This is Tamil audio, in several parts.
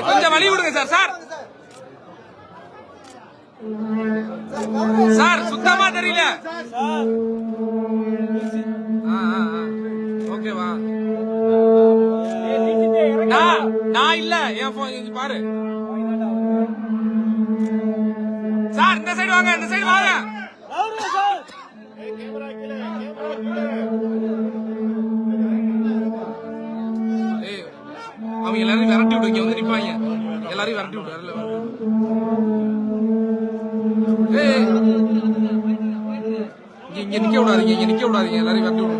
சார் கொஞ்சம் வழி விடுங்க சார் சார். சார் சுத்தமா தெரியல. ஓகேவா நான் நான் இல்ல என் பாரு. சார் இந்த சைடு வாங்க இந்த சைடு வாங்க. அவங்க எல்லாரையும் விரட்டி விடு இங்க வந்து நிப்பாங்க எல்லாரையும் விரட்டி விடு அதுல இங்க இங்க நிக்க விடாதீங்க இங்க நிக்க விடாதீங்க எல்லாரையும் விரட்டி விடு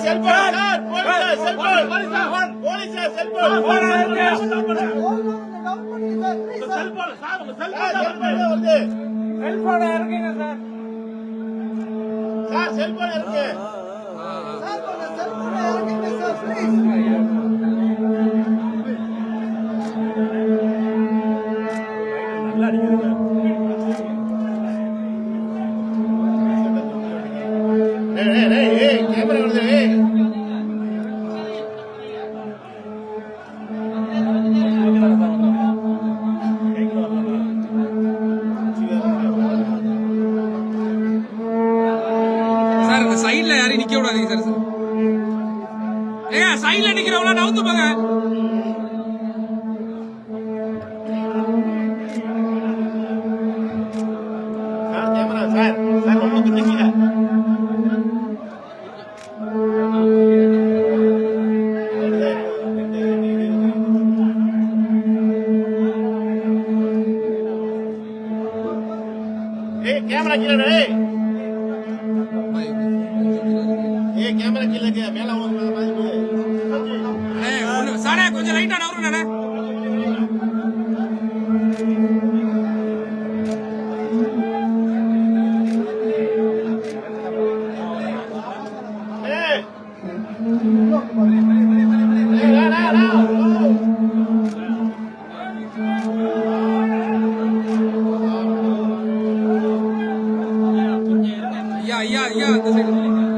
cell phone police cell phone police cell phone cell phone sir உங்க செல்போன் இறக்குங்க சார் சார் செல்போன் இருக்கு டேய், யாரையும் சார் சார். ஏங்க சைடுல நிக்கிறவங்கள நவுத்து போங்க. கேமரா கீழே கேமரா கீழே இருக்கு மேல வந்து மாதிரி சாரே கொஞ்சம் லைட்டா நவரும் நானே. ஏய் ஏய் டா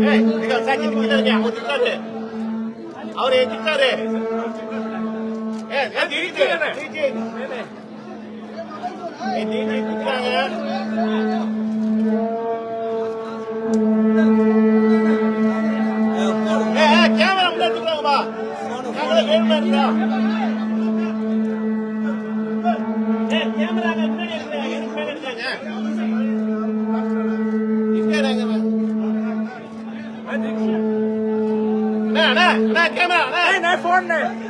கீழே இருக்கு அவர் திட்டாரு. அவரு திட்டாரு. ஏய் நான் டிஜே டிஜே ஏய் டிஜே திட்டாங்க ஏய் ஏய் கேமரா முன்னாடி கேமரா வேணுமா Matt, Matt, come out. Matt. Hey, no for there.